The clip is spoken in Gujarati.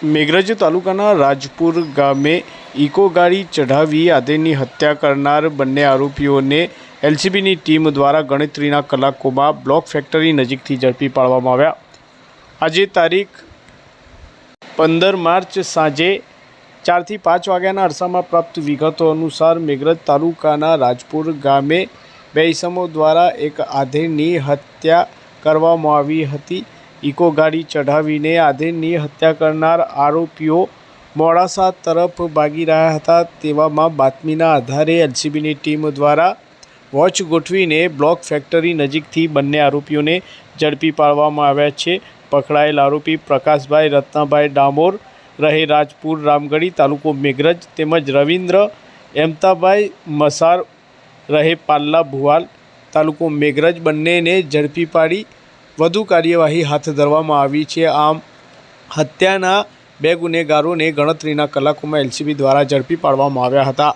મેઘરજ તાલુકાના રાજપુર ગામે ઇકો ગાડી ચઢાવી આધેડની હત્યા કરનાર બંને આરોપીઓને એલસીબીની ટીમ દ્વારા ગણતરીના કલાકોમાં બ્લોક ફેક્ટરી નજીકથી ઝડપી પાડવામાં આવ્યા. આજે તારીખ પંદર માર્ચ સાંજે ચારથી પાંચ વાગ્યાના અરસામાં પ્રાપ્ત વિગતો અનુસાર મેઘરજ તાલુકાના રાજપુર ગામે બે ઇસમો દ્વારા એક આધેની હત્યા કરવામાં આવી હતી. ઇકો ગાડી ચઢાવીને આધેડની હત્યા કરનાર આરોપીઓ મોડાસા તરફ ભાગી રહ્યા હતા તેવામાં બાતમીના આધારે એલસીબીની ટીમ દ્વારા વોચ ગોઠવીને બ્લોક ફેક્ટરી નજીકથી બંને આરોપીઓને ઝડપી પાડવામાં આવ્યા છે. પકડાયેલ આરોપી પ્રકાશભાઈ રત્નાભાઈ ડામોર રહે રાજપુર, રામગઢી તાલુકો મેઘરજ તેમજ રવિન્દ્ર એમતાભાઈ મસાર રહે પાલ્લા ભુવાલ તાલુકો મેઘરજ બંનેને ઝડપી પાડી વધુ કાર્યવાહી હાથ ધરવામાં આવી છે. આમ, હત્યાના બે ગુનેગારોને ગણતરીના કલાકોમાં એલસીબી દ્વારા ઝડપી પાડવામાં આવ્યા હતા.